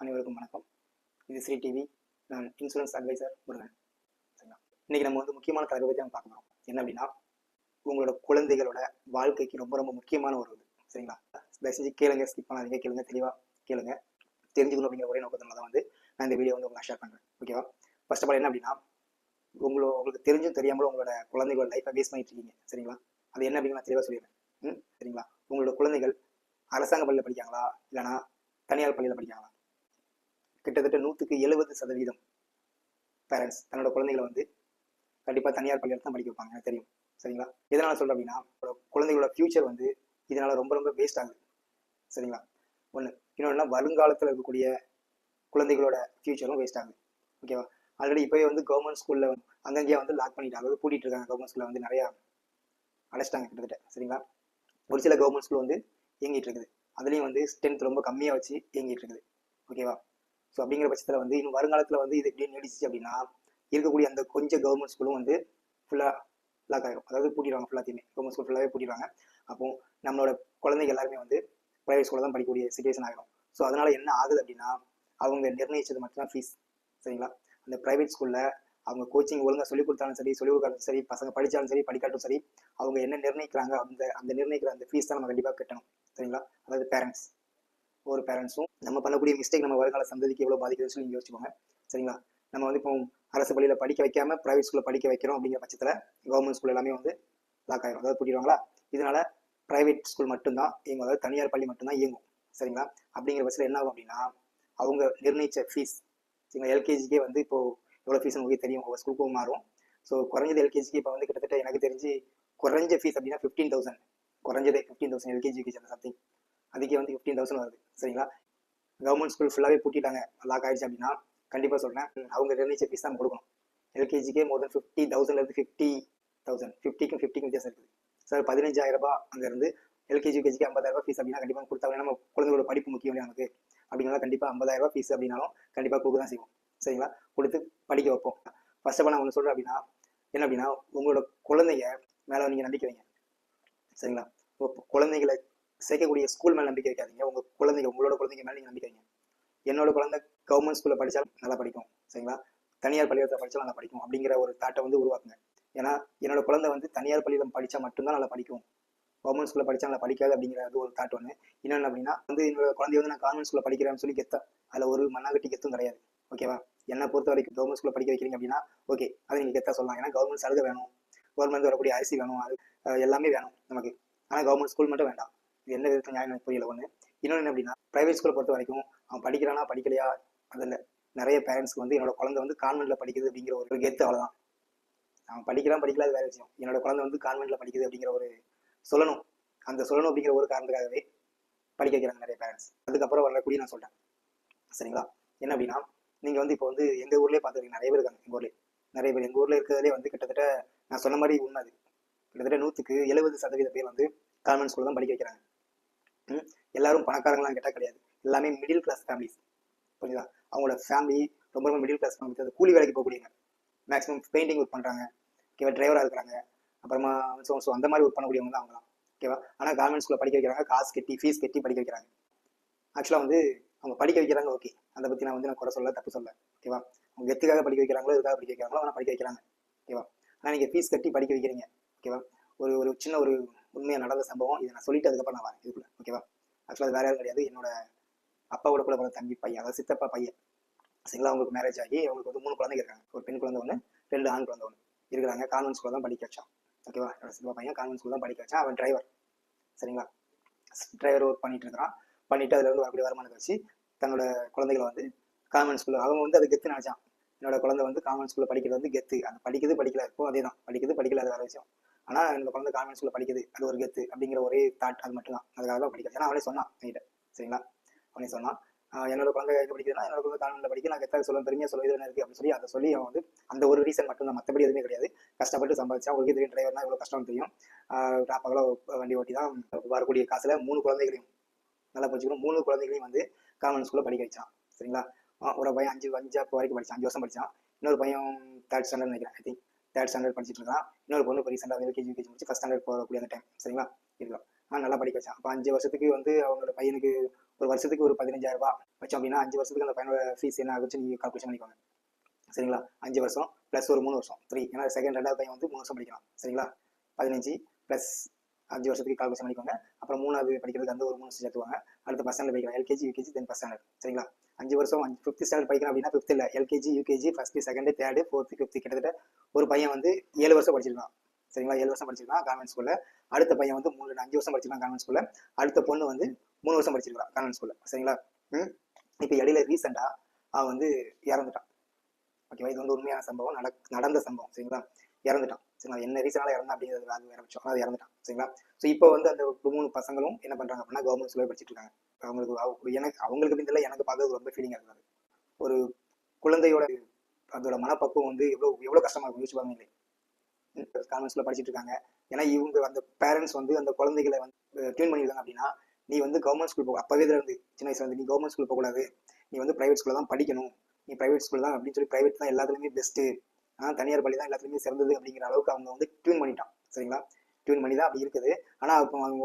அனைவருக்கும் வணக்கம். இது ஸ்ரீ டிவி நான் இன்சூரன்ஸ் அட்வைசர் முருகன். சரிங்களா? இன்னைக்கு நம்ம வந்து முக்கியமான தலைப்பை பற்றி நம்ம பார்க்க போகிறோம் என்ன அப்படின்னா உங்களோட குழந்தைகளோட வாழ்க்கைக்கு ரொம்ப ரொம்ப முக்கியமான ஒரு இது. சரிங்களா? தயவு செஞ்சு கேளுங்க ஸ்கிப் பண்ணாதீங்க. கேளுங்க தெளிவாக கேளுங்க. தெரிஞ்சுக்கணும் அப்படிங்கிற ஒரே நோக்கத்தினால தான் வந்து நான் இந்த வீடியோ வந்து உங்களை ஷேர் பண்ணுறேன் ஓகேவா ஃபர்ஸ்ட் ஆஃப் ஆல் என்ன அப்படின்னா உங்களோ உங்களுக்கு தெரிஞ்சும் தெரியாமலும் உங்களோட குழந்தைகளோட லைஃப்பை வேஸ்ட் பண்ணிட்டு இருக்கீங்க. சரிங்களா? அது என்ன அப்படின்னு நான் தெளிவாக சொல்லிடுறேன். ம்? சரிங்களா? உங்களோட குழந்தைகள் அரசாங்க பள்ளியில் படிக்காங்களா? இல்லைனா தனியார் பள்ளியில் படிக்காங்களா? கிட்டத்தட்ட நூற்றுக்கு எழுபது சதவீதம் பேரண்ட்ஸ் தன்னோட குழந்தைகளை வந்து கண்டிப்பாக தனியார் பள்ளியில் தான் படிக்க வைப்பாங்க தெரியும். சரிங்களா? எதனால் சொல்கிறேன் அப்படின்னா குழந்தைகளோட ஃப்யூச்சர் வந்து இதனால் ரொம்ப ரொம்ப வேஸ்ட் ஆகுது. சரிங்களா? ஒன்று இன்னொன்னா வருங்காலத்தில் இருக்கக்கூடிய குழந்தைகளோட ஃப்யூச்சரும் வேஸ்ட் ஆகுது. ஓகேவா ஆல்ரெடி இப்போயே வந்து கவர்மெண்ட் ஸ்கூலில் அங்கங்கேயே வந்து லாக் பண்ணிட்டாங்க. அதாவது பூட்டிட்டு இருக்காங்க கவர்மெண்ட் ஸ்கூலில் வந்து நிறையா அடைச்சிட்டாங்க கிட்டத்தட்ட. சரிங்களா? ஒரு சில கவர்மெண்ட் ஸ்கூல் வந்து இயங்கிட்டு இருக்குது. அதுலேயும் வந்து ஸ்ட்ரென்த் ரொம்ப கம்மியாக வச்சு இயங்கிட்டு இருக்குது. ஓகேவா ஸோ அப்படிங்கிற பட்சத்தில் வந்து இன்னும் வருங்காலத்தில் வந்து இது எப்படி நீடிச்சு அப்படின்னா இருக்கக்கூடிய அந்த கொஞ்சம் கவர்மெண்ட் ஸ்கூலும் வந்து ஃபுல்லாக லாக் ஆகிடும் அதாவது பூட்டிடுவாங்க ஃபுல்லாத்தையுமே கவர்மெண்ட் ஸ்கூல் ஃபுல்லாகவே பூட்டிடுவாங்க. அப்போ நம்மளோட குழந்தைங்க எல்லாருமே வந்து ப்ரைவேட் ஸ்கூலில் தான் படிக்கக்கூடிய சுச்சுவேஷன் ஆகிடும் ஸோ அதனால் என்ன ஆகுது அப்படின்னா அவங்க நிர்ணயித்தது மட்டும்தான் ஃபீஸ் சரிங்களா? அந்த ப்ரைவேட் ஸ்கூலில் அவங்க கோச்சிங் ஒழுங்காக சொல்லிக் கொடுத்தாலும் சரி சொல்லிக் கொடுத்தாலும் சரி பசங்க படித்தாலும் சரி படிக்காட்டும் சரி அவங்க என்ன நிர்ணயிக்கிறாங்க அந்த அந்த நிர்ணயிக்கிற அந்த ஃபீஸ் தான் நம்ம கண்டிப்பாக கட்டணும். சரிங்களா? அதாவது பேரண்ட்ஸ் ஒரு பேரண்ட்ஸும் நம்ம பண்ணக்கூடிய மிஸ்டேக் நம்ம வருங்கால சந்ததிக்கு எவ்வளோ பாதிக்குதுன்னு சொல்லி யோசிச்சுக்கோங்க. சரிங்களா? நம்ம வந்து இப்போ அரசு பள்ளியில் படிக்க வைக்காம ப்ரைவேட் ஸ்கூலில் படிக்க வைக்கிறோம் அப்படிங்கிற பட்சத்தில் கவர்மெண்ட் ஸ்கூல் எல்லாமே வந்து லாக் ஆகிடும் அதாவது பூட்டிடுவாங்களா? இதனால ப்ரைவேட் ஸ்கூல் மட்டும்தான் இயங்கும். அதாவது தனியார் பள்ளி மட்டும்தான் இயங்கும். சரிங்களா? அப்படிங்கிற பட்சத்தில் என்ன ஆகும் அப்படின்னா அவங்க நிர்ணயிச்ச ஃபீஸ் சரிங்களா? எல்கேஜிக்கே வந்து இப்போ எவ்வளோ ஃபீஸ் உங்களுக்கு தெரியும்? ஒவ்வொரு ஸ்கூலுக்கும் மாறும். ஸோ குறைஞ்சது எல்கேஜிக்கு இப்போ வந்து கிட்டத்தட்ட எனக்கு தெரிஞ்சு குறைஞ்ச ஃபீஸ் அப்படின்னா ஃபிஃப்டீன் தௌசண்ட் குறைஞ்சதே ஃபிஃப்டீன் தௌசண்ட் எல்கேஜி யூகேஜி அந்த சம்திங் அதுக்கே வந்து ஃபிஃப்டீன் தௌசண்ட் வருது. சரிங்களா? கவர்மெண்ட் ஸ்கூல் ஃபுல்லாகவே பூட்டிட்டாங்க. லாக் ஆயிடுச்சு அப்படின்னா கண்டிப்பாக சொல்கிறேன் அவங்க நிர்ணயிச்ச ஃபீஸ் தான் கொடுக்கணும். எல்கேஜிக்கே மோர் தென் ஃபிஃப்டி தௌசண்ட்லேருந்து ஃபிஃப்டி தௌசண்ட் ஃபிஃப்டிக்கும் ஃபிஃப்டிக்கும் வித்தியாசம் இருக்குது. சார் பதினஞ்சாயிரரூபா அங்கேருந்து எல்கேஜி யூகேஜிக்கு ஐம்பதாயிரரூபா ஃபீஸ் அப்படின்னா கண்டிப்பாக கொடுத்தாங்க நம்ம குழந்தைகளோட படிப்பு முக்கியம் நமக்கு? அப்படின்னா கண்டிப்பாக ஐம்பதாயிரரூபா ஃபீஸ் அப்படின்னாலும் கண்டிப்பாக கொடுக்க தான் செய்வோம். சரிங்களா? கொடுத்து படிக்க வைப்போம். ஃபர்ஸ்ட் ஆஃப் ஆல் நான் ஒன்று சொல்கிறேன் அப்படின்னா என்ன அப்படின்னா உங்களோட குழந்தைங்க மேலே நீங்கள் நம்பிக்கை வைங்க. சரிங்களா? குழந்தைங்களை சேர்க்கக்கூடிய ஸ்கூல் மேலே நம்பிக்கை வைக்காதீங்க. உங்கள் குழந்தைங்க உங்களோட குழந்தைங்க மேலே நீங்கள் நம்பிக்கை என்னோட குழந்தை கவர்மெண்ட் ஸ்கூலில் படித்தாலும் நல்லா படிக்கும் சரிங்களா? தனியார் பள்ளியில் படித்தாலும் நல்லா படிக்கும் அப்படிங்கிற ஒரு தாட்டை வந்து உருவாக்குங்க. ஏன்னா என்னோட குழந்தை வந்து தனியார் பள்ளியில் படித்தா மட்டும்தான் நல்லா படிக்கும். கவர்மெண்ட் ஸ்கூலில் படித்தா நல்லா படிக்காது அப்படிங்கிறது ஒரு தாட் ஒன்று இன்னொன்று அப்படின்னா வந்து என்னோட குழந்தைய வந்து நான் கான்வென்ட் ஸ்கூலில் படிக்கிறேன்னு சொல்லி கெத்தா அதில் ஒரு மண்ணாகட்டி கெத்தும் கிடையாது. ஓகேவா என்னை பொறுத்த வரைக்கும் கவர்மெண்ட் ஸ்கூலில் படிக்க வைக்கிறீங்க அப்படின்னா ஓகே அதை நீங்கள் கெத்தா சொல்லலாம். ஏன்னா கவர்மெண்ட் சலுகை வேணும். கவர்மெண்ட் வரக்கூடிய அரிசி வேணும். அது எல்லாமே வேணும் நமக்கு. ஆனால் கவர்மெண்ட் ஸ்கூல் மட்டும் வேண்டாம். இது எந்த விதத்தில் நியாயம் எனக்கு புரியல. ஒன்று இன்னொன்று என்ன அப்படின்னா ப்ரைவேட் ஸ்கூலை பொறுத்த வரைக்கும் அவன் படிக்கிறானா படிக்கலையா அதில் நிறைய பேரண்ட்ஸ்க்கு வந்து என்னோட குழந்தை வந்து கான்வென்ட்டில் படிக்குது அப்படிங்கிற ஒரு கெத்து அவ்வளோதான் அவன் படிக்கிறான் படிக்கல அது வேற விஷயம். என்னோட குழந்தை வந்து கான்வென்ட்டில் படிக்குது அப்படிங்கிற ஒரு சொல்லணும். அந்த சொல்லணும் அப்படிங்கிற ஒரு காரணத்துக்காகவே படிக்க வைக்கிறாங்க நிறைய பேரண்ட்ஸ் அதுக்கப்புறம் வரக்கூடிய நான் சொல்கிறேன் சரிங்களா? என்ன அப்படின்னா நீங்கள் வந்து இப்போ வந்து எங்கள் ஊர்லேயே பார்த்துருக்கீங்க நிறைய பேர் இருக்காங்க எங்கள் ஊர்லேயே. நிறைய பேர் எங்கள் ஊரில் இருக்கிறதுலே வந்து கிட்டத்தட்ட நான் சொன்ன மாதிரி உண்மை அது. கிட்டத்தட்ட நூற்றுக்கு எழுபது சதவீத பேர் வந்து கான்வென்ட் ஸ்கூல் தான் படிக்க வைக்கிறாங்க. எல்லாரும் பணக்காரங்களாம் கேட்டால் கிடையாது. எல்லாமே மிடில் கிளாஸ் ஃபேமிலிஸ் புரியுதா அவங்களோட ஃபேமிலி ரொம்ப ரொம்ப மிடில் கிளாஸ் ஃபேமிலி அது கூலி வேலைக்கு போகக்கூடியவங்க. மேக்ஸிமம் பெயிண்டிங் ஒர்க் பண்ணுறாங்க ஓகேவா டிரைவராக இருக்கிறாங்க. அப்புறமா ஸோ ஸோ அந்த மாதிரி ஒர்க் பண்ணக்கூடியவங்க தான் அவங்களாம் ஓகேவா ஆனால் கவர்மெண்ட் ஸ்கூலில் படிக்க வைக்கிறாங்க. காசு கட்டி ஃபீஸ் கட்டி படிக்க வைக்கிறாங்க. ஆக்சுவலாக வந்து அவங்க படிக்க வைக்கிறாங்க ஓகே அதை பற்றி நான் வந்து நான் குறை சொல்ல தப்பு சொல்ல ஓகேவா அவங்க எத்துக்காக படிக்க வைக்கிறாங்களோ எதுக்காக படிக்க வைக்கிறாங்களோ ஆனால் படிக்க வைக்கிறாங்க. ஓகேவா ஆனால் நீங்கள் ஃபீஸ் கட்டி படிக்க வைக்கிறீங்க. ஓகேவா ஒரு ஒரு சின்ன ஒரு உண்மையாக நடந்த சம்பவம். இதை நான் சொல்லிட்டு அதுக்கப்புறம் நான் வரேன் இதுக்குள்ள. ஓகேவா ஆக்சுவலாக அது வேற யாரும் கிடையாது. என்னோட அப்பாவோட கூட பிறந்த தம்பி பையன் அதாவது சித்தப்பா பையன். சரிங்களா அவங்களுக்கு மேரேஜ் ஆகி அவங்களுக்கு வந்து மூணு குழந்தைங்க இருக்காங்க. ஒரு பெண் குழந்தை ஒன்று ரெண்டு ஆண் குழந்தை ஒன்று இருக்கிறாங்க. கான்வென்ட் ஸ்கூலில் தான் படிக்க வச்சான். ஓகேவா என்னோட சித்தப்பா பையன் கான்வென்ட் ஸ்கூல் தான் படிக்க வச்சான். அவன் டிரைவர் சரிங்களா? டிரைவர் ஒர்க் பண்ணிட்டு இருக்கிறான். பண்ணிட்டு அதுல இருந்து வரக்கூடிய வருமானத்தை வச்சு தன்னோட குழந்தைகளை வந்து கான்வென்ட் ஸ்கூலில் அவங்க வந்து அது கெத்து நினைச்சான். என்னோட குழந்தை வந்து கான்வென்ட் ஸ்கூலில் படிக்கிறது வந்து கெத்து. அது படிக்கிறது படிக்கல இப்போ அதே தான் படிக்கிறது படிக்கல அது வேற விஷயம். ஆனால் இந்த குழந்தை கான்வென்ட் ஸ்கூலில் படிக்குது. அது ஒரு கெத்து அப்படிங்கிற ஒரே தாட் அது மட்டும் தான் அதுக்காக தான் படிக்கிறது ஏன்னா அவனே சொன்னான் என்கிட்ட. சரிங்களா? அவனே சொன்னான் என்னோட குழந்தை எங்க படிக்குதுன்னா என்னோட குழந்தை கான்வென்ட்ல படிக்க. நான் கெத்தாக சொல்ல பெருமையாக சொல்ல இது என்ன இருக்கு? அப்படின்னு சொல்லி அதை சொல்லி அவன் வந்து அந்த ஒரு ரீசன் மட்டும் தான் மற்றபடி எதுவுமே கிடையாது. கஷ்டப்பட்டு சம்பாதிச்சா உங்களுக்கு தெரியும் டிரைவர்னா இவ்வளோ கஷ்டம் தெரியும். பகல வண்டி ஓட்டி தான் வரக்கூடிய காசுல மூணு குழந்தைகளையும் நல்லா படிச்சுக்கணும் மூணு குழந்தைகளையும் வந்து கான்வென்ட் ஸ்கூலில் படிக்க வச்சான். சரிங்களா? ஒரு பையன் அஞ்சு அஞ்சாப்பு வரைக்கும் படிச்சான். அஞ்சு வருஷம் படிச்சான். இன்னொரு பையன் தேர்ட் ஸ்டாண்டர்ட் நினைக்கிறேன் ஐ திங்க் தேர்ட் ஸ்டாண்டர்ட் படிச்சுட்டு இருக்கான் இன்னொரு பொண்ணு இப்போ ரீசெண்டாக எல்கேஜி யூகேஜி முடிச்சு ஃபஸ்ட் ஸ்டாண்டர்ட் போகக்கூடிய அந்த டைம் சரிங்களா? இருக்கலாம். ஆனால் நல்லா படிக்க வச்சான். அப்போ அஞ்சு வருஷத்துக்கு வந்து அவங்களோட பையனுக்கு ஒரு வருஷத்துக்கு ஒரு பதினஞ்சாயிரம் வச்சோம் அப்படின்னா அஞ்சு வருஷத்துக்கு அந்த பையனோட ஃபீஸ் என்ன ஆகுச்சு நீங்கள் கால்குலேஷன் பண்ணிக்கோங்க. சரிங்களா? அஞ்சு வருஷம் ப்ளஸ் ஒரு மூணு வருஷம். த்ரீ ஏன்னா செகண்ட் ரெண்டாவது பையன் வந்து மூணு வருஷம் படிக்கலாம் சரிங்களா? பதினஞ்சு ப்ளஸ் அஞ்சு வருஷத்துக்கு கால்குலேஷன் பண்ணிக்கோங்க. அப்புறம் மூணாவது படிக்கிறதுக்கு அந்த ஒரு மூணு வருஷம் சேர்த்துவாங்க அடுத்த ஃபஸ்ட் ஸ்டாண்டர்ட் படிக்கலாம் LKG UKG then first standard சரிங்களா? அஞ்சு வருஷம் அஞ்சு ஃபிஃப்த் ஸ்டாண்டர்ட் படிக்கணும் அப்படின்னா ஃபிஃப்த் இல்லை. LKG UKG first second third fourth fifth கிட்டத்தட்ட ஒரு பையன் வந்து ஏழு வருஷம் படிச்சிருக்கான். சரிங்களா? ஏழு வருஷம் படிச்சிருக்கான் கான்வென்ட் ஸ்கூலில் அடுத்த பையன் வந்து மூணு அஞ்சு வருஷம் படிச்சிருக்கான் கான்வென்ட் ஸ்கூலில் அடுத்த பொண்ணு வந்து மூணு வருஷம் படிச்சிருக்கான் கான்வென்ட் ஸ்கூலில் சரிங்களா? ம்? இப்போ இடையில ரீசெண்டாக அவன் வந்து இறந்துட்டான். ஓகேவா இது வந்து உண்மையான சம்பவம் நட நடந்த சம்பவம். சரிங்களா? இறந்துட்டான். சரிங்களா? என்ன ரீசனால இறந்தா அப்படிங்கிறது அது வேற விஷயம். அது இறந்துட்டான். சரிங்களா? ஸோ இப்போ வந்து அந்த மூணு பசங்களும் என்ன பண்றாங்க அப்படின்னா கவர்மெண்ட் ஸ்கூலில் படிச்சுட்டு இருக்காங்க. அவங்களுக்கு எனக்கு அவங்களுக்கு அப்படின்னு எனக்கு பார்க்கறது ரொம்ப ஃபீலிங்காக இருக்காது ஒரு குழந்தையோட அதோட மனப்பக்குவம் வந்து எவ்வளோ எவ்வளோ கஷ்டமா இருக்கும் யோசிச்சு பாருங்களே. கான்வென்ட் ஸ்கூலில் படிச்சுட்டு இருக்காங்க. ஏன்னா இவங்க அந்த பேரண்ட்ஸ் வந்து அந்த குழந்தைகளை வந்து ட்யூன் பண்ணியிருக்காங்க அப்படின்னா நீ வந்து கவர்மெண்ட் ஸ்கூல் போக அப்பவே இருந்து சின்ன வயசுல இருந்து நீ கவர்மெண்ட் ஸ்கூல் போகக்கூடாது. நீ வந்து ப்ரைவேட் ஸ்கூலில் தான் படிக்கணும். நீ ப்ரைவேட் ஸ்கூல் தான் அப்படின்னு சொல்லி ப்ரைவேட் தான் எல்லாத்துலேயுமே பெஸ்ட்டு ஆனால் தனியார் பள்ளி தான் எல்லாத்துலேயுமே சிறந்தது அப்படிங்கிற அளவுக்கு அவங்க வந்து டியூன் பண்ணிட்டான். சரிங்களா? டியூன் பண்ணி தான் அப்படி இருக்குது. ஆனால் இப்போ அவங்க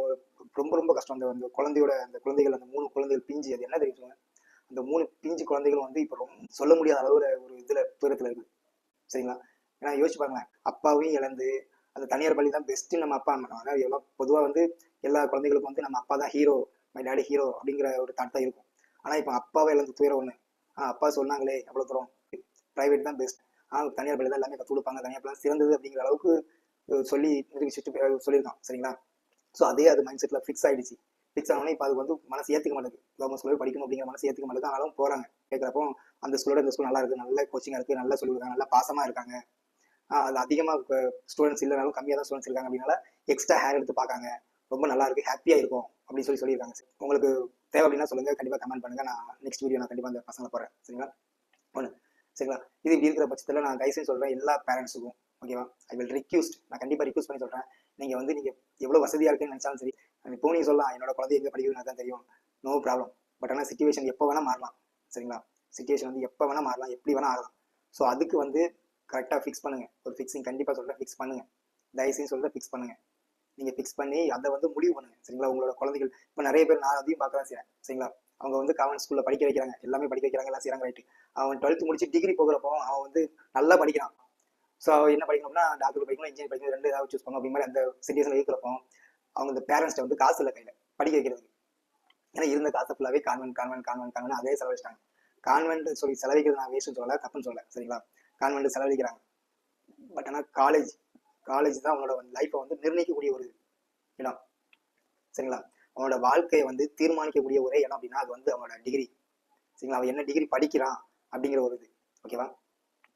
ரொம்ப ரொம்ப கஷ்டம். அந்த அந்த குழந்தையோட அந்த குழந்தைகள் அந்த மூணு குழந்தைகள் பிஞ்சு அது என்ன தெரியும்? அந்த மூணு பிஞ்சு குழந்தைகளும் வந்து இப்போ ரொம்ப சொல்ல முடியாத அளவில் ஒரு இதில் தூரத்தில் இருக்குது. சரிங்களா? ஏன்னா யோசிச்சு பாருங்களேன். அப்பாவையும் இழந்து அந்த தனியார் பள்ளி தான் பெஸ்ட்டு நம்ம அப்பா அம்மா அதாவது எவ்வளோ பொதுவாக வந்து எல்லா குழந்தைகளுக்கும் வந்து நம்ம அப்பா தான் ஹீரோ மை டேடி ஹீரோ அப்படிங்கிற ஒரு தாட் தான் இருக்கும். ஆனால் இப்போ அப்பாவை இழந்து துயரம் ஒன்று ஆ அப்பா சொன்னாங்களே எவ்வளோ தூரம். ப்ரைவேட் தான் பெஸ்ட் தனியார் பள்ளியில் தான் எல்லாமே கற்றுக் கொடுப்பாங்க. தனியார் பள்ளி சிறந்தது அப்படிங்கிற அளவுக்கு சொல்லி நிரூபிச்சுட்டு சொல்லியிருக்கான். சரிங்களா? ஸோ அதே அது மைண்ட் செட்டில் ஃபிக்ஸ் ஆகிடுச்சு ஃபிக்ஸ் ஆனோடனே இப்போ அது வந்து மனசு ஏற்றுக்க மாட்டேங்குது. கவர்மெண்ட் ஸ்கூலில் படிக்கணும் அப்படிங்கிற மனசு ஏற்றுக்க மாட்டேங்குது. ஆனாலும் போகிறாங்க கேட்குறப்போ அந்த ஸ்கூலோட இந்த ஸ்கூல் நல்லா இருக்குது நல்ல கோச்சிங்காக இருக்குது நல்லா சொல்லியிருக்காங்க. நல்லா பாசமாக இருக்காங்க. அது அதிகமாக ஸ்டூடெண்ட்ஸ் இல்லைனாலும் கம்மியாக தான் ஸ்டூடெண்ட்ஸ் இருக்காங்க அப்படின்னால எக்ஸ்ட்ரா ஹேர் எடுத்து பார்க்காங்க. ரொம்ப நல்லா இருக்குது ஹாப்பியாக இருக்கும் அப்படின்னு சொல்லி சொல்லியிருக்காங்க. சார் உங்களுக்கு தேவை அப்படின்னா சொல்லுங்கள் கண்டிப்பாக கமெண்ட் பண்ணுங்கள் நான் நெக்ஸ்ட் வீடியோ நான் கண்டிப்பாக அந்த பசங்களை போகிறேன் சரிங்களா? ஒன்று சரிங்களா? இது இப்படி இருக்கிற பட்சத்தில் நான் கைசன் சொல்கிறேன் எல்லா பேரண்ட்ஸுக்கும் ஓகேவா ஐ வில் ரிக்யூஸ்ட் நான் கண்டிப்பாக ரிக்யூஸ் பண்ணி சொல்கிறேன் நீங்கள் வந்து நீங்கள் எவ்வளோ வசதியாக இருக்குன்னு நினச்சாலும் சரி இப்போ நீங்கள் சொல்லலாம். என்னோட குழந்தை எங்கே தான் தெரியும். நோ ப்ராப்ளம் பட் ஆனால் சுச்சுவேஷன் எப்போ வேணால் மாறலாம். சரிங்களா? சுச்சுவேஷன் வந்து எப்போ வேணால் மாறலாம் எப்படி வேணால் ஆகலாம். ஸோ அதுக்கு வந்து கரெக்டாக ஃபிக்ஸ் பண்ணுங்கள் ஒரு ஃபிக்ஸிங் கண்டிப்பாக சொல்கிறேன் ஃபிக்ஸ் பண்ணுங்க. தயவுசெய்து சொல்கிறேன் ஃபிக்ஸ் பண்ணுங்க. நீங்கள் ஃபிக்ஸ் பண்ணி அதை வந்து முடிவு பண்ணுங்கள் சரிங்களா? உங்களோட குழந்தைகள் இப்போ நிறைய பேர் நான் அதையும் பார்க்க தான் செய்கிறேன் சரிங்களா? அவங்க வந்து கான்வென்ட் ஸ்கூலில் படிக்க வைக்கிறாங்க. எல்லாமே படிக்க வைக்கிறாங்க. எல்லாம் செய்கிறாங்க ரைட்டு அவன் டுவெல்த் முடிச்சு டிகிரி போகிறப்போ அவன் வந்து நல்லா படிக்கிறான். ஸோ அவன் என்ன படிக்கணும்னா டாக்டர் படிக்கணும் இன்ஜினியர் படிக்கணும் ரெண்டு ஏதாவது சூஸ் பண்ணணும் அப்படி மாதிரி அந்த சிச்சுவேஷனில் இருக்கிறப்போ அவங்க இந்த பேரண்ட்ஸ்ட்ட வந்து காசு இல்லை கையில். படிக்க வைக்கிறதுக்கு. ஏன்னா இருந்த காசு ஃபுல்லாகவே கான்வென்ட் கான்வென்ட் கான்வென்ட் கான்வென்ட் அதே செலவழிச்சிட்டாங்க. கான்வென்ட் சொல்லி செலவிக்கிறது நான் வேஸ்ட்னு சொல்லலை தப்புன்னு சொல்லலை. சரிங்களா? கான்வென்ட் செலவழிக்கிறாங்க. பட் ஆனால் காலேஜ் காலேஜ் தான் அவங்களோட லைஃப்பை வந்து நிர்ணயிக்கக்கூடிய ஒரு இடம். சரிங்களா? அவனோட வாழ்க்கையை வந்து தீர்மானிக்கக்கூடிய ஒரே இடம் அப்படின்னா அது வந்து அவனோட டிகிரி சரிங்களா? அவன் என்ன டிகிரி படிக்கிறான் அப்படிங்கிற ஒரு இது. ஓகேவா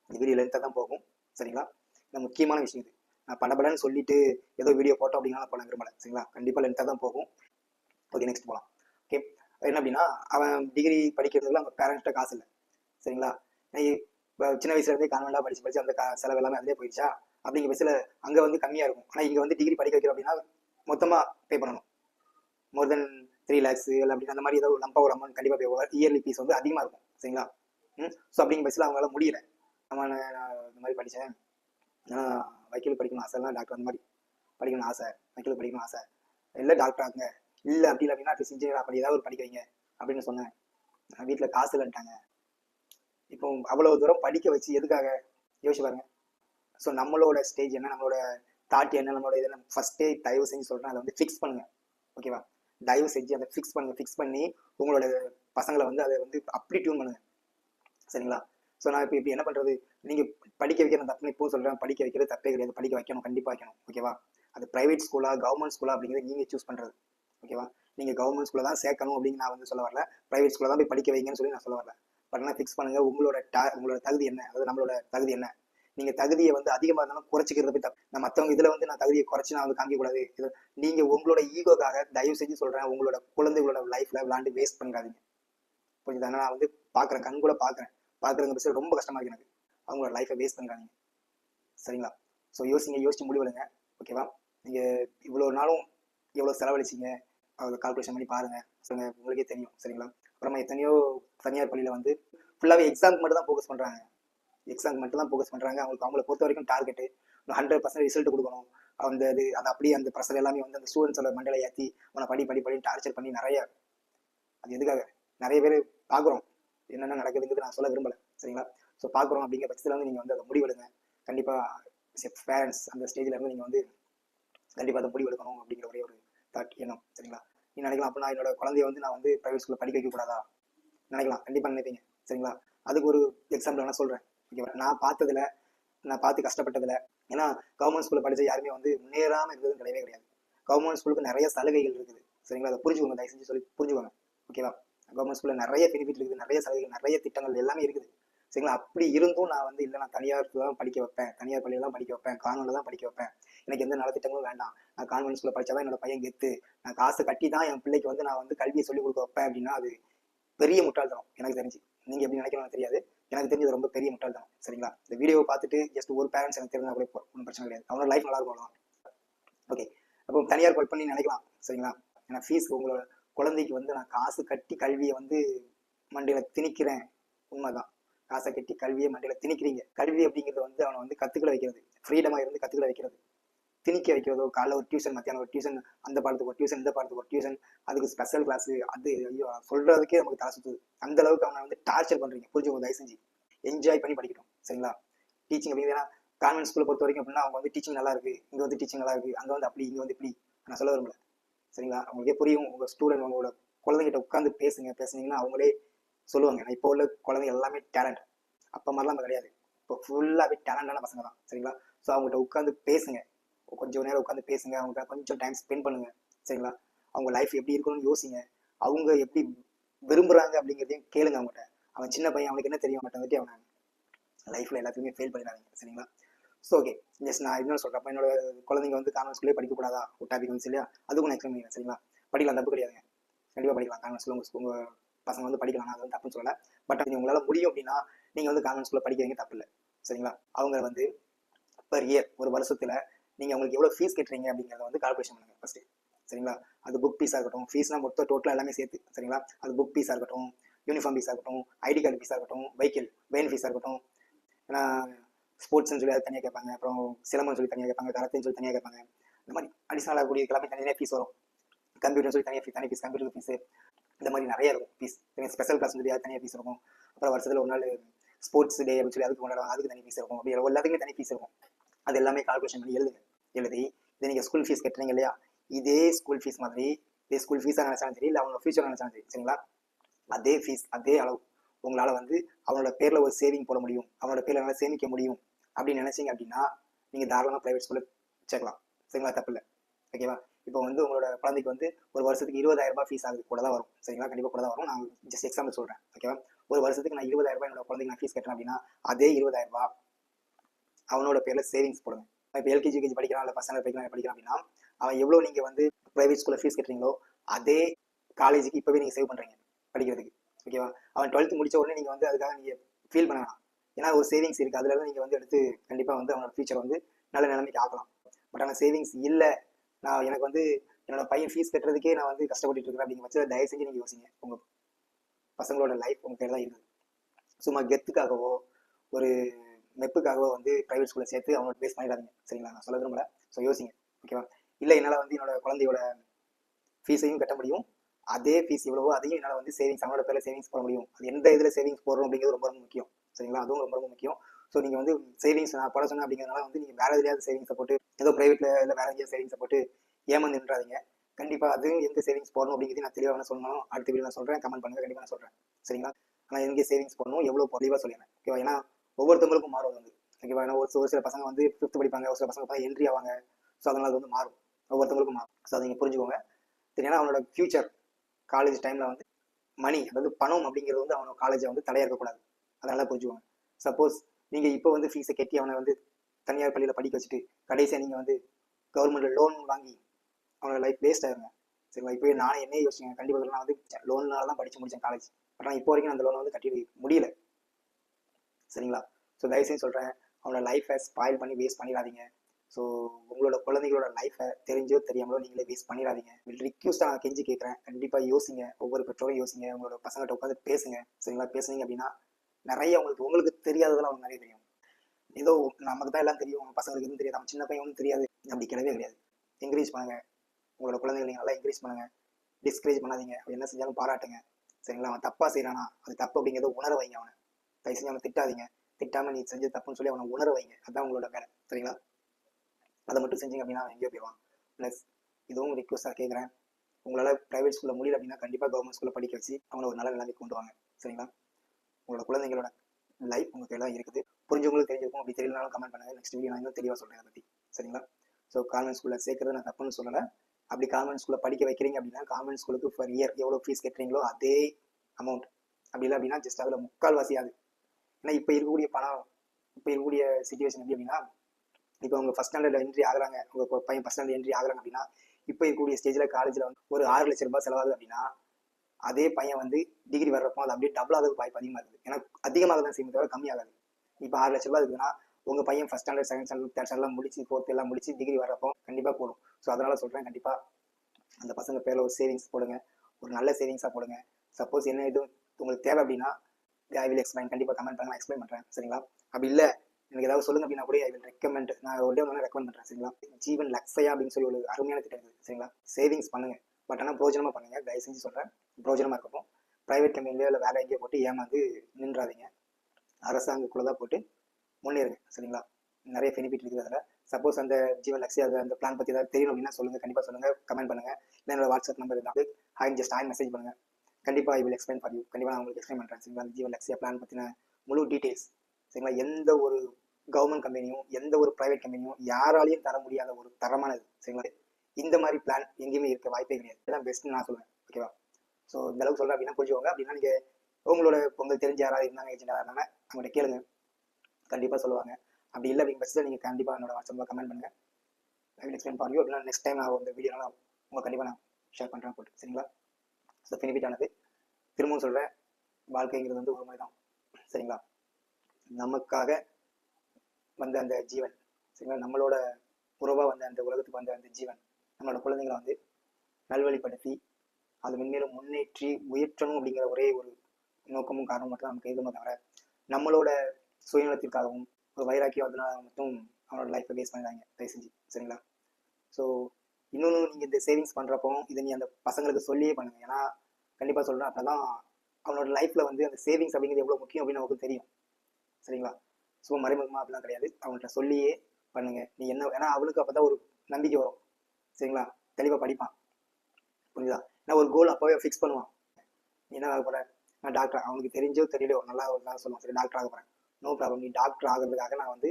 டிகிரி லென்த்தாக தான் போகும். சரிங்களா? இந்த முக்கியமான விஷயம் இது. நான் படபடன்னு சொல்லிட்டு ஏதோ வீடியோ போட்டோம் அப்படின்னா போன விரும்பலை விரும்பல. சரிங்களா? கண்டிப்பாக லென்த்தாக தான் போகும். ஓகே நெக்ஸ்ட் போகலாம் ஓகே என்ன அப்படின்னா அவன் டிகிரி படிக்கிறதுல அவங்க பேரண்ட்ஸ்ட்ட காசு இல்லை. சரிங்களா? சின்ன வயசுலேருந்தே கான்வெண்ட்டாக கான்வெண்டாக படிச்சு படிச்சு அந்த கா- செலவு எல்லாமே அதிலே போயிடுச்சா? அப்படிங்கிற பட்சத்தில் அங்கே வந்து கம்மியாக இருக்கும். ஆனால் இங்கே வந்து டிகிரி படிக்க வைக்கிறோம் அப்படின்னா மொத்தமாக பே பண்ணணும். மோர் தென் த்ரீ லேக்ஸ் இல்லை அப்படி அந்த மாதிரி ஏதோ லம்பா ஒரு அமௌண்ட் கண்டிப்பாக பே இயர்லி ஃபீஸ் வந்து அதிகமாக இருக்கும். சரிங்களா? ம்? ஸோ அப்படிங்கிற பட்சத்தில் அவங்களால முடியல. அவன் நான் இந்த மாதிரி படித்தேன் நான் வைக்கல் படிக்கணும் ஆசைலாம் டாக்டர் அந்த மாதிரி படிக்கணும் ஆசை. வைக்கல் படிக்கணும் ஆசை. இல்லை டாக்டர் ஆகுங்க இல்லை அப்படி இல்லை அப்படின்னா அட்லீஸ்ட் இன்ஜினியர் அப்படி ஏதாவது ஒரு படிக்க வைங்க அப்படின்னு சொன்னேன். வீட்டில் காசு இல்லைன்ட்டாங்க. இப்போ அவ்வளோ தூரம் படிக்க வச்சு எதுக்காக? யோசிச்சு பாருங்க. ஸோ நம்மளோட ஸ்டேஜ் என்ன? நம்மளோட தாட் என்ன? நம்மளோட இதை ஃபஸ்ட்டே தயவு செஞ்சு சொல்கிறேன் அதை வந்து ஃபிக்ஸ் பண்ணுங்க. ஓகேவா தயவு செஞ்சு அதை ஃபிக்ஸ் பண்ணுங்க ஃபிக்ஸ் பண்ணி உங்களோட பசங்களை வந்து அதை வந்து அப்படி டியூன் பண்ணுங்க சரிங்களா? ஸோ நான் இப்போ இப்படி என்ன பண்ணுறது நீங்கள் படிக்க வைக்கிற தப்பு இப்போ சொல்கிறேன் படிக்க வைக்கிறது தப்பே கிடையாது. படிக்க வைக்கணும். கண்டிப்பாக வைக்கணும். ஓகேவா அது ப்ரைவேட் ஸ்கூலா கவர்மெண்ட் ஸ்கூலா அப்படிங்கிறது நீங்கள் சூஸ் பண்ணுறது ஓகேவா நீங்கள் கவர்மெண்ட் ஸ்கூலில் தான் சேர்க்கணும் அப்படின்னு நான் வந்து சொல்ல வரல. ப்ரைவேட் ஸ்கூலில் தான் போய் படிக்க வைங்கன்னு சொல்லி நான் சொல்ல வரல. பட் ஆனால் ஃபிக்ஸ் பண்ணுங்கள் உங்களோட டா உங்களோட தகுதி என்ன? அதாவது நம்மளோட தகுதி என்ன? நீங்கள் தகுதியை வந்து அதிகமாக இருந்தாலும் குறைச்சிக்கிறது போய் நான் மற்றவங்க இதில் வந்து நான் தகுதியை குறைச்சி நான் வந்து காமிக்கக்கூடாது. இது நீங்கள் உங்களோட ஈகோக்காக தயவு செஞ்சு சொல்கிறேன் உங்களோட குழந்தைகளோட லைஃப்பில் விளாண்டு வேஸ்ட் பண்ணாதீங்க கொஞ்சம் தானே நான் வந்து பார்க்குறேன் கண் கூட பார்க்குறேன் பார்க்குறதுங்க பட்சம் ரொம்ப கஷ்டமா இருக்கு எனக்கு. அவங்களோட லைஃப்பை வேஸ்ட் பண்ணாதீங்க சரிங்களா? ஸோ யோசிங்க யோசிச்சு முடிவெடுங்க ஓகேவா நீங்கள் இவ்வளோ நாளும் எவ்வளோ செலவழிச்சிங்க? அதை கால்குலேஷன் பண்ணி பாருங்க. சொல்லுங்கள் உங்களுக்கே தெரியும். சரிங்களா? அப்புறமா எத்தனையோ தனியார் பள்ளியில் வந்து ஃபுல்லாகவே எக்ஸாமுக்கு மட்டும் தான் ஃபோக்கஸ் பண்ணுறாங்க எக்ஸாம் மட்டும் தான் ஃபோக்கஸ் பண்ணுறாங்க அவங்களுக்கு அவங்கள பொறுத்த வரைக்கும் டார்கெட்டு ஹண்ட்ரட் பர்சன்ட் ரிசல்ட் கொடுக்கணும். அந்த இது அது அப்படியே அந்த ப்ரெஷர் எல்லாமே வந்து அந்த ஸ்டூடெண்ட்ஸோட மண்டலை ஏற்றி அவனை படி படி படி டார்ச்சர் பண்ணி நிறைய அது எதுக்காக? நிறைய பேர் பார்க்குறோம் என்னென்ன நடக்குதுங்கிறது நான் சொல்ல விரும்பல. சரிங்களா? ஸோ பார்க்குறோம் அப்படிங்கிற பட்சத்தில் வந்து நீங்கள் வந்து அதை முடிவெடுங்க கண்டிப்பாக பேரண்ட்ஸ் அந்த ஸ்டேஜில் இருந்து நீங்கள் வந்து கண்டிப்பாக அதை முடிவெடுக்கணும் அப்படிங்கிற ஒரே ஒரு தாட் எண்ணம். சரிங்களா? நீ நினைக்கலாம் அப்படின்னா என்னோட குழந்தைய வந்து நான் வந்து ப்ரைவேட் ஸ்கூலில் படிக்க வைக்கக்கூடாதா நினைக்கலாம். கண்டிப்பாக நினைப்பீங்க. சரிங்களா? அதுக்கு ஒரு எக்ஸாம்பிள் வேணால் சொல்கிறேன் ஓகேவா? நான் பார்த்ததுல நான் பார்த்து கஷ்டப்பட்டதுல ஏன்னா கவர்மெண்ட் ஸ்கூலில் படித்த யாருமே வந்து முன்னேறாமல் இருந்தது கிடையவே கிடையாது. கவர்மெண்ட் ஸ்கூலுக்கு நிறைய சலுகைகள் இருக்குது. சரிங்களா? அதை புரிஞ்சுக்கோங்க. தயவு செஞ்சு சொல்லி புரிஞ்சுக்கோங்க. ஓகேவா? கவர்மெண்ட் ஸ்கூலில் நிறைய பெனிஃபிட் இருக்குது. நிறைய சலுகைகள் நிறைய திட்டங்கள் எல்லாமே இருக்குது. சரிங்களா? அப்படி இருந்தும் நான் வந்து இல்லை நான் தனியார் தான் படிக்க வைப்பேன். தனியார் பள்ளியில் தான் படிக்க வைப்பேன். கான்வென்ட்ல தான் படிக்க வைப்பேன். எனக்கு எந்த நலத்திட்டங்களும் வேண்டாம். நான் கான்வென்ட் ஸ்கூலில் படித்தா தான் என்னோட பையன் கெத்து. நான் காசு கட்டி தான் என் பிள்ளைக்கு வந்து நான் வந்து கல்வியை சொல்லிக் கொடுக்க வைப்பேன் அப்படின்னா அது பெரிய முட்டாள்தனம். எனக்கு தெரிஞ்சு. நீங்கள் எப்படி நினைக்கணும்னு தெரியாது. எனக்கு தெரிஞ்சது ரொம்ப பெரிய முட்டாள்தனம் சரிங்களா? இந்த வீடியோவை பார்த்துட்டு ஜஸ்ட் ஒரு பேரண்ட்ஸ் எனக்கு தெரிஞ்சா கூட ஒன்றும் பிரச்சனை கிடையாது. அவனோட லைஃப் நல்லா இருக்கும் ஓகே அப்போ தனியார் படி பண்ணி நினைக்கலாம் சரிங்களா? ஏன்னா ஃபீஸ் உங்களோட குழந்தைக்கு வந்து நான் காசு கட்டி கல்வியை வந்து மண்டையில திணிக்கிறேன். உண்மைதான். காசை கட்டி கல்வியை மண்டையில திணிக்கிறீங்க. கல்வி அப்படிங்கிறது வந்து அவனை வந்து கத்துக்கிட வைக்கிறது. ஃப்ரீடமாக இருந்து கத்துக்கிட வைக்கிறது. திணிக்க வைக்கிறதோ காலைல ஒரு டியூஷன் மத்தியானம் ஒரு டியூஷன் அந்த பாடத்துக்கு ஒரு டியூஷன் இந்த பாடத்துக்கு ஒரு டியூஷன் அதுக்கு ஸ்பெஷல் கிளாஸ் அது ஐயோ சொல்றதுக்கே நமக்கு தலை சுத்துது. அந்த அளவுக்கு அவனை வந்து டார்ச்சர் பண்றீங்க. புரிஞ்சுக்கோங்க தயவு செஞ்சு. என்ஜாய் பண்ணி படிக்கட்டும். சரிங்களா? டீச்சிங் அப்படிங்கிறதுனா கான்வென்ட் ஸ்கூலை பொறுத்த வரைக்கும் அப்படின்னா அவங்க வந்து டீச்சிங் நல்லா இருக்கு. இங்க வந்து டீச்சிங் நல்லா இருக்கு. அங்க வந்து அப்படி இங்க வந்து இப்படி. நான் சொல்ல விரும்பல. சரிங்களா? அவங்களுக்கே புரியும். உங்க ஸ்டூடெண்ட் உங்களோட குழந்தைகிட்ட உட்காந்து பேசுங்க. பேசுனீங்கன்னா அவங்களே சொல்லுவாங்க. நான் இப்போ உள்ள குழந்தைங்க எல்லாமே டேலண்ட் அப்போ மாதிரிலாம் கிடையாது. இப்போ ஃபுல்லாகவே டேலண்டான பசங்க தான். சரிங்களா? ஸோ அவங்ககிட்ட உட்காந்து பேசுங்க. கொஞ்சம் நேரம் உட்காந்து பேசுங்க அவங்ககிட்ட கொஞ்சம் டைம் ஸ்பெண்ட் பண்ணுங்க சரிங்களா? அவங்க லைஃப் எப்படி இருக்கணும்னு யோசிங்க. அவங்க எப்படி விரும்புறாங்க அப்படிங்கிறதையும் கேளுங்க அவங்ககிட்ட அவன் சின்ன பையன் அவனுக்கு என்ன தெரியும் மாட்டேன் வந்துட்டு அவன் லைஃப்ல எல்லாத்தையுமே ஃபெயில் பண்ணிடாதீங்க சரிங்களா? ஸோ ஓகே ஜஸ்ட் நான் இன்னொன்று சொல்கிறேன் அப்போ என்னோட குழந்தைங்க வந்து கான்வென்ட் ஸ்கூலே படிக்கக்கூடாதா ஒரு டாபிக் வந்து இல்லையா அதுக்கும் நான் எக்ஸ்பிளைன் பண்ணிக்கிறேன் சரிங்களா? படிக்கலாம் தப்பு கிடையாதுங்க. கண்டிப்பாக படிக்கலாம். கான்வென்ட் ஸ்கூல் உங்கள் உங்கள் பசங்க வந்து படிக்கலாம். நான் அது வந்து தப்புன்னு சொல்லலை. பட் அது உங்களால் முடியும் அப்படின்னா நீங்கள் வந்து கான்வென்ட் ஸ்கூலில் படிக்கிறீங்க தப்பு இல்லை சரிங்களா? அவங்க வந்து பர் இயர் ஒரு வருஷத்தில் நீங்கள் உங்களுக்கு எவ்வளோ ஃபீஸ் கட்டுறீங்க அப்படிங்கிறத வந்து கால்குலேஷன் பண்ணுங்கள் ஃபஸ்ட்டு சரிங்களா? அது புக் ஃபீஸாக இருக்கட்டும். ஃபீஸ்னால் மொத்தம் டோட்டலாக எல்லாமே சேர்த்து சரிங்களா? அது புக் ஃபீஸாக இருக்கட்டும் யூனிஃபார்ம் ஃபீஸாக இருக்கட்டும் ஐடி கார்டு ஃபீஸாக இருக்கட்டும் வெஹிக்கிள் வேன் ஃபீஸாக இருக்கட்டும். ஏன்னா ஸ்போர்ட்ஸ்னு சொல்லி அது தனியாக கேட்பாங்க. அப்புறம் சிலம்பம் சொல்லி தனியாக கேட்பாங்க. கராத்தேன்னு சொல்லி தனியாக கேட்பாங்க. இந்த மாதிரி அடிஷனலாக கூடிய எல்லாமே தனியாக ஃபீஸ் வரும். கம்ப்யூட்டர் சொல்லி தனியாக ஃபீஸ் தனி ஃபீஸ் கம்ப்யூட்டர் ஃபீஸ் இந்த மாதிரி நிறைய இருக்கும் ஃபீஸ் ஸ்பெஷல் கிளாஸ் சொல்லி அது தனியாக ஃபீஸ் இருக்கும். அப்புறம் வருஷத்தில் ஒரு நாள் ஸ்போர்ட்ஸ் டே அப்படின்னு சொல்லி அதுக்கு கொண்டாடுவாங்க அதுக்கு தனி ஃபீஸ் இருக்கும். அப்படி எல்லாத்துக்குமே தனி ஃபீஸ் இருக்கும். அது எல்லாமே கால்குலேஷன் பண்ணி எழுதுங்க. எழுதி இதை நீங்கள் ஸ்கூல் ஃபீஸ் கட்டுறீங்க இல்லையா? இதே ஸ்கூல் ஃபீஸ் மாதிரி இதே ஸ்கூல் ஃபீஸாக நினைச்சாலும் சரி இல்லை அவங்க ஃபியூச்சர் நினைச்சாலும் சரி சரிங்களா? அதே ஃபீஸ் அதே அளவு. உங்களால் வந்து அவனோட பேரில் ஒரு சேவிங் போட முடியும். அவனோட பேரில் நல்லா சேமிக்க முடியும். அப்படின்னு நினைச்சீங்க அப்படின்னா நீங்கள் தாராளமாக ப்ரைவேட் ஸ்கூலில் சேர்க்கலாம். சரிங்களா? தப்பு இல்லை. ஓகேவா இப்போ வந்து உங்களோட குழந்தைக்கு வந்து ஒரு வருஷத்துக்கு இருபதாயிரம் ரூபாய் ஃபீஸ் ஆகுது. கூட தான் வரும். சரிங்களா? கண்டிப்பாக கூட தான் வரும். நான் ஜஸ்ட் எக்ஸாம்பிள் சொல்கிறேன் ஓகேவா ஒரு வருஷத்துக்கு நான் இருபதாயிரம் ரூபாய் என்னோட குழந்தைக்கு நான் ஃபீஸ் கட்டுறேன் அப்படின்னா அதே இருபதாயிரம் ரூபாய் அவனோட பேரில் சேவிங்ஸ் போடுவேன் இப்போ எல்கேஜி கேஜி படிக்கிறான் இல்லை பசங்க படிக்கிறான் படிக்கிறான் அப்படின்னா அவன் எவ்வளோ நீங்கள் வந்து ப்ரைவேட் ஸ்கூலில் ஃபீஸ் கட்டுறீங்களோ அதே காலேஜுக்கு இப்போவே நீங்கள் சேவ் பண்ணுறீங்க படிக்கிறதுக்கு. ஓகேவா அவன் டுவெல்த் முடிச்ச உடனே நீங்கள் வந்து அதுக்காக நீங்கள் ஃபீல் பண்ண வேணாம் ஏன்னா ஒரு சேவிங்ஸ் இருக்குது அதில் நீங்கள் வந்து எடுத்து கண்டிப்பாக வந்து அவனோட ஃபியூச்சர் வந்து நல்ல நிலைமைக்கு ஆக்கலாம். பட் ஆனால் சேவிங்ஸ் இல்லை. நான் எனக்கு வந்து என்னோட பையன் ஃபீஸ் கட்டுறதுக்கே நான் வந்து கஷ்டப்பட்டு இருக்கிறேன் அப்படிங்கிற பட்சத்தில் தயவு செஞ்சு நீங்கள் யோசிங்க. உங்கள் பசங்களோட லைஃப் உங்கள் பேர் தான் இருக்குது. சும்மா கெத்துக்காகவோ ஒரு நெப்புக்காகவோ வந்து ப்ரைவேட் ஸ்கூலில் சேர்த்து அவங்களோட பேஸ் பண்ணிடாதீங்க. சரிங்களா? நான் சொல்ல விரும்பல. ஸோ யோசிங்க. ஓகேவா இல்லை என்னால் வந்து என்னோட குழந்தையோட ஃபீஸையும் கட்ட முடியும். அதே ஃபீஸ் இவ்வளவோ அதையும் என்னால் வந்து சேவிங்ஸ் அவனோட பேரில் சேவிங்ஸ் போட முடியும். அது எந்த இதில் சேவிங்ஸ் போடுறோம் அப்படிங்கிறது ரொம்ப ரொம்ப முக்கியம். சரிங்களா? அதுவும் ரொம்ப ரொம்ப முக்கியம். ஸோ நீங்கள் வந்து சேவிங்ஸ் நான் போட சொன்னேன் அப்படிங்கிறதுனால வந்து நீங்கள் வேறு எதுலையாவது சேவிங்ஸை போட்டு ஏதோ ப்ரைவேட்டில் இல்லை வேறு எங்கேயாவது சேவிங்ஸை போட்டு ஏமாந்து நின்றாதீங்க. கண்டிப்பாக அது எந்த சேவிங்ஸ் போடணும் அப்படிங்கிறது நான் தெளிவாக வேணால் சொல்லணும். அடுத்த வீடியோ நான் சொல்கிறேன் கமெண்ட் பண்ணுங்க. கண்டிப்பாக நான் சொல்கிறேன் சரிங்களா? ஆனால் எங்கே சேவிங்ஸ் போடணும்? எவ்வளோ தெளிவாக சொல்லிடுறேன். ஓகேவா ஏன்னா ஒவ்வொருத்தவங்களுக்கும் மாறும் வந்து ஓகேவா ஏன்னா ஒரு ஒரு சில பசங்க வந்து ஃபிஃப்த் படிப்பாங்க ஒரு சில பசங்க பார்த்தா என்ட்ரி ஆவாங்க. ஸோ அதனால அது வந்து மாறும். ஒவ்வொருத்தவங்களுக்கும் மாறும். ஸோ அதை நீங்கள் புரிஞ்சுக்கோங்க. சரி அவனோட ஃபியூச்சர் காலேஜ் டைமில் வந்து மணி அதாவது பணம் அப்படிங்கிறது வந்து அவனோட காலேஜை வந்து தடையாக இருக்கக்கூடாது. அதனால புரிஞ்சுக்கோங்க. சப்போஸ் நீங்கள் இப்போ வந்து ஃபீஸை கட்டி அவனை வந்து தனியார் பள்ளியில் படிக்க வச்சுட்டு கடைசியாக நீங்கள் வந்து கவர்மெண்ட்டில் லோன் வாங்கி அவனோட லைஃப் வேஸ்ட் ஆயிருங்க. சரிங்களா? இப்போ நான் என்ன யோசிச்சேன் கண்டிப்பாக நான் வந்து லோன்னால தான் படித்து முடித்தேன் காலேஜ் பட் ஆனால் இப்போ வரைக்கும் அந்த லோனை வந்து கட்டி முடியல. சரிங்களா? ஸோ தயவுசெய்து சொல்கிறேன் அவனோட லைஃப்பை ஸ்பாயில் பண்ணி வேஸ்ட் பண்ணிடாதீங்க. ஸோ உங்களோட குழந்தைகளோட லைஃப்பை தெரிஞ்சோ தெரியாமலோ நீங்களே வேஸ்ட் பண்ணிடாதீங்க. ரிக்யூஸ்டாக நான் கெஞ்சி கேட்குறேன். கண்டிப்பாக யோசிங்க. ஒவ்வொரு பெற்றோரும் யோசிங்க. உங்களோட பசங்கள்ட்ட உட்காந்து பேசுங்க. சரிங்களா? பேசுனீங்க அப்படின்னா நிறைய உங்களுக்கு உங்களுக்கு தெரியாததெல்லாம் அவங்க நிறைய தெரியும். ஏதோ நமக்கு தான் எல்லாம் தெரியும். உங்கள் பசங்களுக்கு எதுவும் தெரியாது. அவன் சின்ன பையன் ஒன்றும் தெரியாது. அப்படி கிடையவே கிடையாது. என்கரேஜ் பண்ணுங்க. உங்களோட குழந்தைகளை நல்லா என்கரேஜ் பண்ணுங்க. டிஸ்கரேஜ் பண்ணாதீங்க. அப்படி என்ன செஞ்சாலும் பாராட்டுங்க. சரிங்களா? அவன் தப்பாக செய்கிறானா அது தப்பு அப்படிங்கிறத உணர வைங்க அவனை. தயவு செஞ்சு அவனை திட்டாதீங்க. திட்டாமல் நீ செஞ்ச தப்புன்னு சொல்லி அவனை உணர வைங்க. அதான் உங்களோட வேலை. சரிங்களா? அதை மட்டும் செஞ்சீங்க அப்படின்னா அவன் எங்கேயோ போயிடுவான். ப்ளஸ் இதுவும் ரிக்வஸ்ட்டாக கேட்குறேன் உங்களால் ப்ரைவேட் ஸ்கூலில் முடியல அப்படின்னா கண்டிப்பாக கவர்மெண்ட் ஸ்கூலில் படிக்க வச்சு அவனை ஒரு நல்ல நிலைமைக்கு கொண்டு வாங்க. சரிங்களா? உங்களோட குழந்தைங்களோட லைஃப் உங்கள் கையில் தான் இருக்குது. புரிஞ்சவங்களுக்கு தெரிஞ்சிருக்கும். அப்படி தெரியலனாலும் கமெண்ட் பண்ணுங்கள் நெக்ஸ்ட் வீடியோ நான் இன்னும் தெளிவாக சொல்கிறேன் அதை பற்றி சரிங்களா ஸோ கான்வென்ட் ஸ்கூலில் சேர்க்குறது நான் தப்புன்னு சொல்லலை. அப்படி கான்வென்ட் ஸ்கூலில் படிக்க வைக்கிறீங்க அப்படின்னா கான்வென்ட் ஸ்கூலுக்கு ஃபர் இயர் எவ்வளோ ஃபீஸ் கட்டுறீங்களோ அதே அமௌண்ட் அப்படி இல்லை அப்படின்னா ஜஸ்ட் அதில் முக்கால்வாசி ஆகுது ஏன்னா இப்போ இருக்கக்கூடிய பணம் இப்போ இருக்கக்கூடிய சுச்சுவேஷன் எப்படி அப்படின்னா இப்போ அவங்க ஃபஸ்ட் ஸ்டாண்டர்ட் என்ட்ரி ஆகுறாங்க. உங்கள் பையன் ஃபஸ்ட் ஸ்டாண்டர்ட் என்ட்ரி ஆகுறாங்க அப்படின்னா இப்போ இருக்கக்கூடிய ஸ்டேஜில் காலேஜில் வந்து ஒரு ஆறு லட்ச ரூபாய் செலவாகுது அப்படின்னா அதே பையன் வந்து டிகிரி வர்றப்போ அது அப்படியே டபுள் ஆகுது வாய்ப்பு அதிகமாக இருக்குது. ஏன்னா அதிகமாக தான் செய்யும் தவிர கம்மியாகாது. இப்போ ஆறு லட்ச ரூபாய் இருக்குதுன்னா உங்கள் பையன் first standard second standard third ஸ்டாண்டர்ட்லாம் முடிச்சு ஃபோர்த் எல்லாம் முடிச்சு டிகிரி வர்றப்போ கண்டிப்பாக போடும். ஸோ அதனால் சொல்கிறேன் கண்டிப்பாக அந்த பசங்க பேரில் ஒரு சேவிங்ஸ் போடுங்க. ஒரு நல்ல சேவிங்ஸாக போடுங்க. சப்போஸ் என்ன இது உங்களுக்கு தேவை அப்படின்னா ஐ வில் எக்ஸ்பிளைன் கண்டிப்பாக கமெண்ட் பண்ணுங்க. நான் எக்ஸ்பிளைன் பண்ணுறேன் சரிங்களா? அப்படி இல்லை. எனக்கு ஏதாவது சொல்லுங்க அப்படின்னா கூட ஐ வில் ரெக்கமெண்ட் நான் ஒரு டே ரெக்கமெண்ட் பண்ணுறேன் சரிங்களா? ஜீவன் லக்ஸயா அப்படின்னு சொல்லி ஒரு அருமையான திட்டம் இருக்குது. சரிங்களா? சேவிங்ஸ் பண்ணுங்க. பட் ஆனால் பிரோஜனமாக பண்ணுங்க. தயவு செஞ்சு சொல்கிறேன் பிரோஜனமாக இருக்கட்டும். ப்ரைவேட் கம்பெனிலேயோ இல்லை வேலை எங்கேயோ போட்டு ஏமாந்து நின்றாதீங்க. அரசாங்கக்குள்ளே தான் போட்டு முன்னேறுங்க. சரிங்களா? நிறைய பெனிஃபிட் இருக்குது அதில். சப்போஸ் அந்த ஜீவன் லக்ஸியா அந்த பிளான் பற்றி ஏதாவது தெரியும் அப்படின்னா சொல்லுங்கள் கண்டிப்பாக சொல்லுங்கள் கமெண்ட் பண்ணுங்கள் இல்லை என்னோட வாட்ஸ்அப் நம்பர் இருந்தால் ஹாய் ஜஸ்ட் ஹாய் மெசேஜ் பண்ணுங்கள் கண்டிப்பாக I will explain for you கண்டிப்பாக நான் உங்களுக்கு எக்ஸ்பிளைன் பண்ணுறேன் சரிங்களா? ஜீவன் லக்ஸியா பிளான் பற்றின முழு டீட்டெயில்ஸ் சரிங்களா? எந்த ஒரு கவர்மெண்ட் கம்பெனியும் எந்த ஒரு ப்ரைவேட் கம்பெனியும் யாராலையும் தர முடியாத ஒரு தரமானது சரிங்களா? இந்த மாதிரி பிளான் எங்கேயுமே இருக்க வாய்ப்பே கிடையாது. இதெல்லாம் பெஸ்ட்னு நான் சொல்லுவேன் ஓகேவா ஸோ இந்த அளவுக்கு சொல்கிறேன் அப்படின்னா புரிஞ்சுக்கோங்க. அப்படின்னா நீங்கள் உங்களோட உங்களுக்கு தெரிஞ்ச யாராவது இருந்தாங்க ஏஜென்டாக இருந்தாங்க அவங்கள்ட்ட கேளுங்க. கண்டிப்பாக சொல்லுவாங்க. அப்படி இல்லை அப்படிங்கிற பட்சத்தில் நீங்கள் கண்டிப்பாக என்னோட வாட்ஸ்அப்பில் கமெண்ட் பண்ணுங்கள் I will explain for you அப்படின்னா நெக்ஸ்ட் டைம் நான் இந்த வீடியோ நான் உங்களுக்கு கண்டிப்பாக நான் ஷேர் பண்ணுறேன் போட்டு சரிங்களா? பெனிஃபிட் ஆனது திரும்பவும் சொல்கிறேன் வாழ்க்கைங்கிறது வந்து ஒரு மாதிரி தான் சரிங்களா? நமக்காக வந்த அந்த ஜீவன் சரிங்களா? நம்மளோட உறவாக வந்த அந்த உலகத்துக்கு வந்த அந்த ஜீவன் நம்மளோட குழந்தைங்களை வந்து நல்வழிப்படுத்தி அது மென்மேலும் முன்னேற்றி உயற்றணும் அப்படிங்கிற ஒரே ஒரு நோக்கமும் காரணம் மட்டும் நமக்கு எதுவுமே தவிர நம்மளோட சுயநலத்திற்காகவும் ஒரு வைராக்கியம் அதனால மட்டும் அவனோட லைஃப்பை வேஸ்ட் பண்ணிடுறாங்க தயவு செஞ்சு சரிங்களா? ஸோ இன்னொன்று நீங்கள் இந்த சேவிங்ஸ் பண்ணுறப்போ இதை நீ அந்த பசங்களுக்கு சொல்லியே பண்ணுங்க. ஏன்னா கண்டிப்பாக சொல்கிறேன் அப்போதான் அவனோட லைஃப்பில் வந்து அந்த சேவிங்ஸ் அப்படிங்கிறது எவ்வளோ முக்கியம் அப்படின்னு நமக்கு தெரியும். சரிங்களா? ஸோ மறைமுகமாக அப்படிலாம் கிடையாது. அவன்கிட்ட சொல்லியே பண்ணுங்கள் நீ என்ன ஏன்னா அவனுக்கு அப்போ தான் ஒரு நம்பிக்கை வரும். சரிங்களா? தெளிவாக படிப்பான். புரியுதா ஏன்னா ஒரு கோல் அப்போவே ஃபிக்ஸ் பண்ணுவான். நீ என்ன ஆக போகிறேன் நான் டாக்டர் அவனுக்கு தெரிஞ்சோ தெரியலையோ நல்லா ஒரு நல்லா சொல்லுவான். சரி டாக்டர் ஆக போகிறேன் நோ ப்ராப்ளம் நீ டாக்டர் ஆகிறதுக்காக நான் வந்து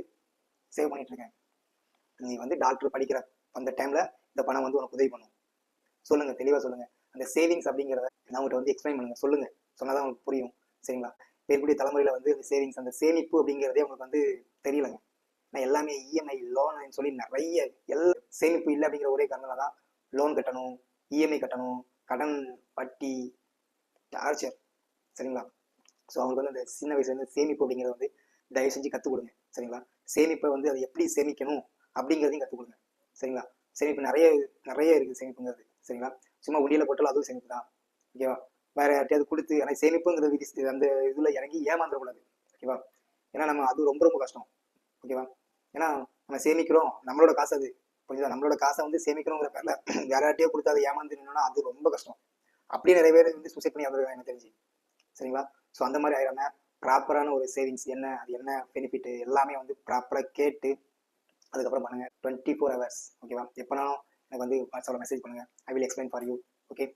சேவ் பண்ணிகிட்ருக்கேன் நீ வந்து டாக்டர் படிக்கிற அந்த டைமில் இந்த பணம் வந்து உனக்கு உதவி பண்ணும். சொல்லுங்க தெளிவாக சொல்லுங்க. அந்த சேவிங்ஸ் அப்படிங்கிறத நான் உங்கள்கிட்ட வந்து எக்ஸ்பிளைன் பண்ணுங்க. சொல்லுங்க. சொன்னாதான் உங்களுக்கு புரியும். சரிங்களா? பெருக்கூடிய தலைமுறையில் வந்து அந்த சேவிங்ஸ் அந்த சேமிப்பு அப்படிங்கிறதே உங்களுக்கு வந்து தெரியலங்க. நான் எல்லாமே இஎம்ஐ லோன் சொல்லி நிறைய எல்லா சேமிப்பு இல்லை அப்படிங்கிற ஒரே காரணம் தான் லோன் கட்டணும் இஎம்ஐ கட்டணும் கடன் வட்டி டார்ச்சர் சரிங்களா? ஸோ அவங்களுக்கு வந்து அந்த சின்ன வயசுலேருந்து சேமிப்பு அப்படிங்கிறத வந்து தயவு செஞ்சு கற்றுக் கொடுங்க. சரிங்களா? சேமிப்பை வந்து அதை எப்படி சேமிக்கணும் அப்படிங்கிறதையும் கற்றுக் கொடுங்க. சரிங்களா? சேமிப்பு நிறைய நிறைய இருக்குது சேமிப்புங்கிறது சரிங்களா? சும்மா உண்டியில் போட்டாலும் அதுவும் சேமிப்பு தான் ஓகேவா? வேற யார்ட்டையாவது கொடுத்து எனக்கு சேமிப்புங்கிற விதி- அந்த இதில் இறங்கி ஏமாந்துடக்கூடாது ஓகேவா? ஏன்னா நம்ம அது ரொம்ப ரொம்ப கஷ்டம் ஓகேவா? ஏன்னா நம்ம சேமிக்கிறோம் நம்மளோட காசு அது புரியுதா நம்மளோட காசை வந்து சேமிக்கணுங்கிற பேரில் வேற யார்ட்டையோ கொடுத்து அதை ஏமாந்து நின்னோம்னா அது ரொம்ப கஷ்டம். அப்படியே நிறைய பேர் வந்து சூசைட் பண்ணி வந்துருக்காங்க எனக்கு தெரிஞ்சு சரிங்களா? ஸோ அந்த மாதிரி ஆயிடாம ப்ராப்பரான ஒரு சேவிங்ஸ் என்ன அது என்ன பெனிஃபிட் எல்லாமே வந்து ப்ராப்பராக கேட்டு அதுக்கப்புறம் பண்ணுங்க டுவெண்ட்டி ஃபோர் ஹவர்ஸ் ஓகேவா எப்போனாலும் எனக்கு வந்து வாட்ஸ்அப்பில் மெசேஜ் பண்ணுங்கள் I will explain for you okay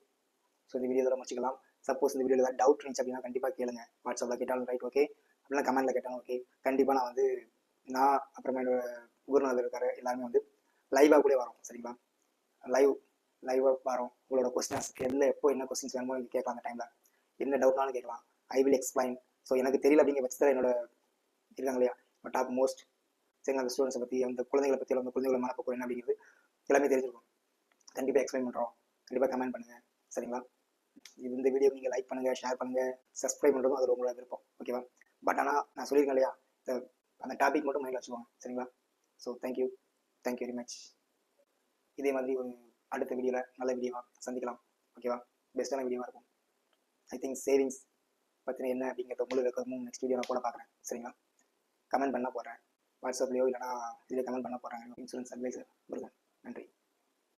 so இந்த வீடியோ முடிச்சுக்கலாம். சப்போஸ் இந்த வீடியோவில் ஏதாவது டவுட் இருந்துச்சு அப்படின்னா கண்டிப்பாக கேளுங்க. வாட்ஸ்அப்பில் கேட்டாலும் ரைட் ஓகே அப்படின்னா கமெண்ட்டில் கேட்டாலும் ஓகே கண்டிப்பாக நான் வந்து நான் அப்புறமா என்னோட குருநாதர் இருக்கார் எல்லாருமே வந்து லைவாக கூட வரோம் சரிங்களா? லைவ் லைவாக வரோம். உங்களோட கொஸ்டின்ஸ் எதில் எப்போ என்ன கொஸ்டின்ஸ் வேணுமோ நீங்கள் கேட்கலாம் அந்த டைமில் என்ன டவுட்னாலும் கேட்கலாம். ஐ வில் எக்ஸ்பிளைன் ஸோ எனக்கு தெரியல அப்படிங்கிற பட்சத்தில் என்னோட இருக்காங்க இல்லையா? டாப் மோஸ்ட் சரி அந்த ஸ்டூடெண்ட்ஸை பற்றி அந்த குழந்தைகளை பற்றி அந்த குழந்தைகளை மனப்போக்கு என்ன அப்படிங்கிறது எல்லாமே தெரிஞ்சிருக்கும் கண்டிப்பாக எக்ஸ்பிளைன் பண்ணுறோம் கண்டிப்பாக கமெண்ட் பண்ணுங்கள் சரிங்களா? இது இந்த வீடியோ நீங்கள் லைக் பண்ணுங்கள் ஷேர் பண்ணுங்கள் சப்ஸ்கிரைப் பண்ணுறதும் அது உங்களோட விருப்பம். ஓகேவா பட் ஆனால் நான் சொல்லியிருக்கேன் இல்லையா? அந்த டாபிக் மட்டும் மைண்டில் வச்சுக்கோங்க. சரிங்களா? So thank you thank you very much இதே மாதிரி ஒரு அடுத்த வீடியோவில் நல்ல வீடியோவாக சந்திக்கலாம். ஓகேவா பெஸ்ட்டான வீடியோவாக இருக்கும். ஐ திங்க் சேவிங்ஸ் பற்றின என்ன அப்படிங்கிறத உங்களுக்கு நெக்ஸ்ட் வீடியோ நான் பார்க்குறேன். சரிங்களா? கமெண்ட் பண்ணால் போடுறேன் வாட்ஸ்அப்லேயோ இல்லைனா இதில் கமெண்ட் பண்ண போகிறாங்க இன்சூரன்ஸ் அட்வைசர் முருகன். நன்றி.